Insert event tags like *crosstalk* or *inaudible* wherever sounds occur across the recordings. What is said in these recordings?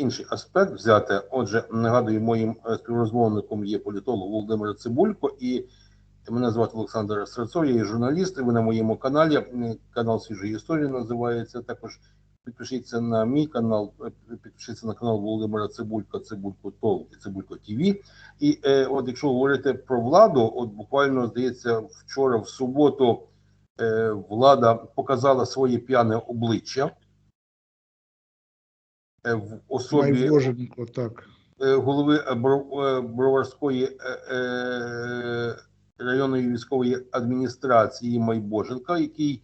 інший аспект взяти. Отже, нагадую, моїм е, співрозмовником є політолог Володимир Цибулько, і мене звати Олександр Стрельцов, я є журналіст. Ви на моєму каналі. Канал Свіжої історії називається. Також підпишіться на мій канал, е, підпишіться на канал Володимира Цибулька, Цибулько Тол і Цибулько ТВ. І е, от якщо говорити про владу, от буквально здається, вчора в суботу е, влада показала своє п'яне обличчя в особі так. е, голови е, Бро- е, Броварської е, е, районної військової адміністрації Майбоженка, який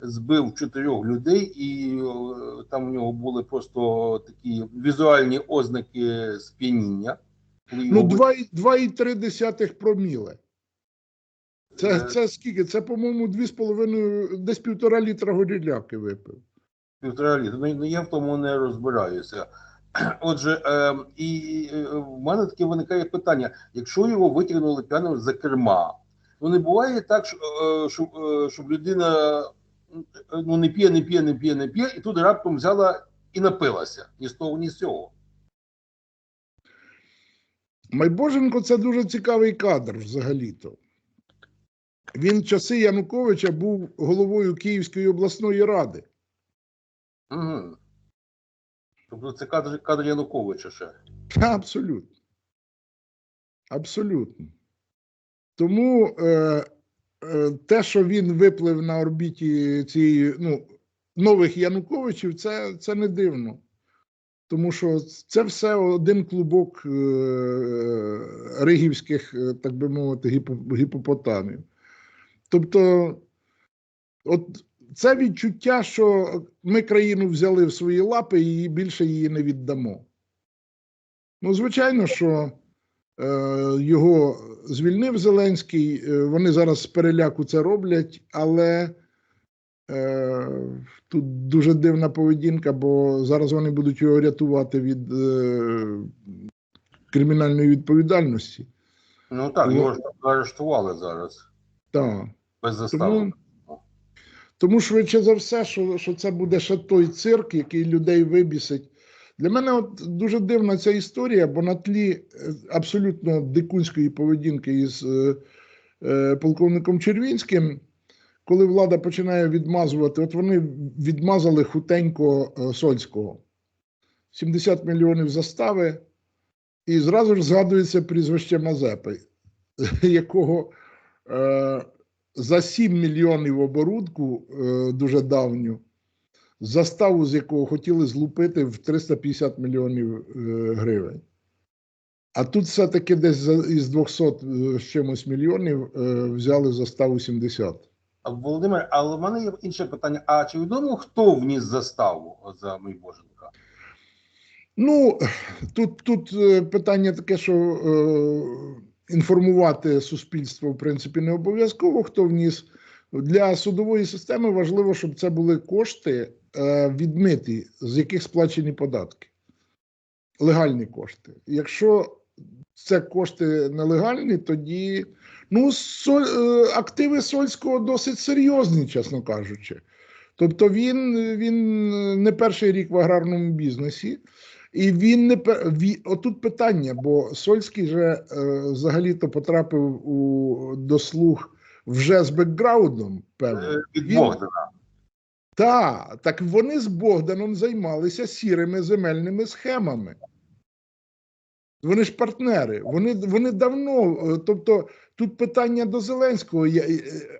збив чотирьох людей, і е, там у нього були просто такі візуальні ознаки сп'яніння. Ну, його ви- 2,3 проміле. Це, Е. це скільки? Це, по-моєму, 2,5, десь півтора літра горіляки випив. Півтора. Ну, ну, я в тому не розбираюся. *clears throat* Отже, е, і в мене таке виникає питання: якщо його витягнули п'яним за керма, ну не буває так, що, е, щоб, е, щоб людина е, ну, не п'є, не п'є, не п'є, не п'є, і тут раптом взяла і напилася. Ні з того, ні з цього. Майбоженко це дуже цікавий кадр взагалі-то. Він в часи Януковича був головою Київської обласної ради. Угу. Тобто це кадр, кадр Януковича ще. Абсолютно. Абсолютно. Тому е, е, те, що він виплив на орбіті цієї ну, нових Януковичів, це, це не дивно. Тому що це все один клубок е, ригівських, е, так би мовити, гіпопотамів. Тобто, от це відчуття, що ми країну взяли в свої лапи і більше її не віддамо. Ну, звичайно, що е, його звільнив Зеленський, е, вони зараз з переляку це роблять, але е, тут дуже дивна поведінка, бо зараз вони будуть його рятувати від е, кримінальної відповідальності. Ну так, його ж арештували зараз Так. без застави. Тому, тому швидше за все, що, що це буде ще той цирк, який людей вибісить. Для мене от дуже дивна ця історія, бо на тлі е, абсолютно дикунської поведінки із е, е, полковником Червінським, коли влада починає відмазувати, от вони відмазали хутенько е, Сольського. 70 мільйонів застави, і зразу ж згадується прізвище Мазепи, *laughs* якого е, за 7 мільйонів оборудку е, дуже давню, заставу з якого хотіли злупити в 350 мільйонів е, гривень. А тут все-таки десь із 200 з чимось мільйонів е, взяли заставу 70. А, Володимир, але в мене є інше питання. А чи відомо, хто вніс заставу за Майбоженка? Ну, тут, тут е, питання таке, що е, інформувати суспільство, в принципі, не обов'язково, хто вніс. Для судової системи важливо, щоб це були кошти е, відмиті, з яких сплачені податки. Легальні кошти. Якщо це кошти нелегальні, тоді ну, соль, е, активи Сольського досить серйозні, чесно кажучи. Тобто він, він не перший рік в аграрному бізнесі. І він не пе- ві- отут питання, бо Сольський же е, взагалі-то потрапив у до слуг вже з бекграундом, певно. Е, Від Він- Богдана. Так, так вони з Богданом займалися сірими земельними схемами. Вони ж партнери, вони, вони давно. е, Тобто, тут питання до Зеленського,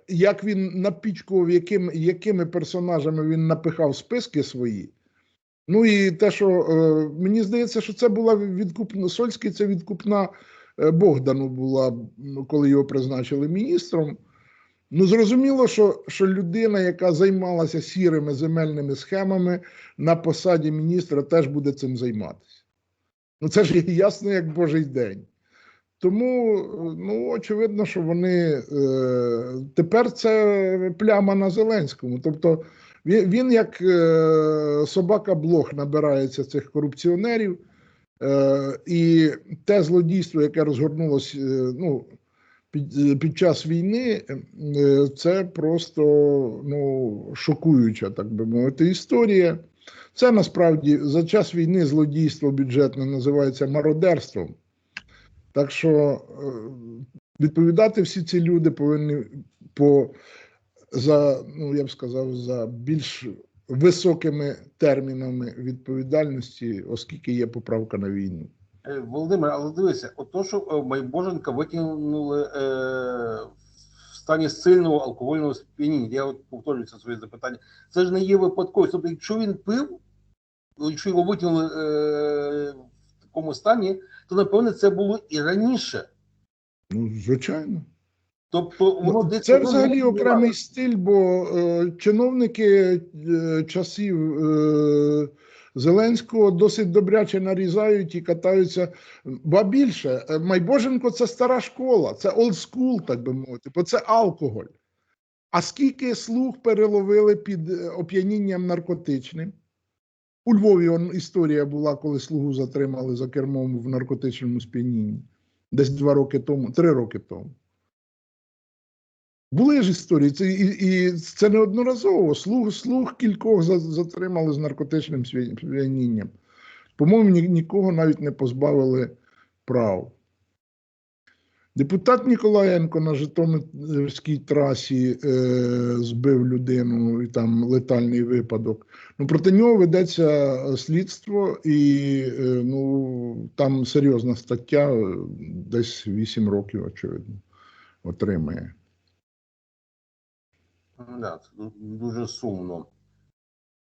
як він напічкував, яким, якими персонажами він напихав списки свої. Ну і те, що е, мені здається, що це була відкупна Сольський, це відкупна е, Богдану була, коли його призначили міністром. Ну, зрозуміло, що, що людина, яка займалася сірими земельними схемами на посаді міністра, теж буде цим займатися. Ну, це ж ясно, як Божий день. Тому, ну, очевидно, що вони е, тепер це пляма на Зеленському. Тобто він, він як е, собака блох набирається цих корупціонерів, е, і те злодійство, яке розгорнулося е, ну, під, під час війни, е, це просто ну, шокуюча, так би мовити, історія. Це насправді за час війни злодійство бюджетне називається мародерством. Так що е, відповідати всі ці люди повинні по за, ну я б сказав, за більш високими термінами відповідальності, оскільки є поправка на війну. Е, Володимир, але дивися, ото, що е, Майбоженка викинули е, в стані сильного алкогольного сп'яніння. Я от повторюю це своє запитання. Це ж не є випадковість. Тобто, якщо він пив, якщо його викинули е, в такому стані, то напевне це було і раніше. Ну, звичайно. Тобто, Ну, от це взагалі окремий стиль, бо е, чиновники е, часів е, Зеленського досить добряче нарізають і катаються. Ба більше, е, Майбоженко це стара школа, це олдскул, так би мовити, бо це алкоголь. А скільки слуг переловили під е, оп'янінням наркотичним? У Львові он, історія була, коли слугу затримали за кермом в наркотичному сп'янінні. Десь два роки тому, три роки тому. Були ж історії, це, і, і це неодноразово. Слуг, слуг кількох затримали з наркотичним сп'янінням. По-моєму, ні, нікого навіть не позбавили прав. Депутат Ніколаєнко на Житомирській трасі е, збив людину, і там летальний випадок. Ну, проти нього ведеться слідство, і е, ну, там серйозна стаття, е, десь 8 років, очевидно, отримає. Да, це дуже сумно.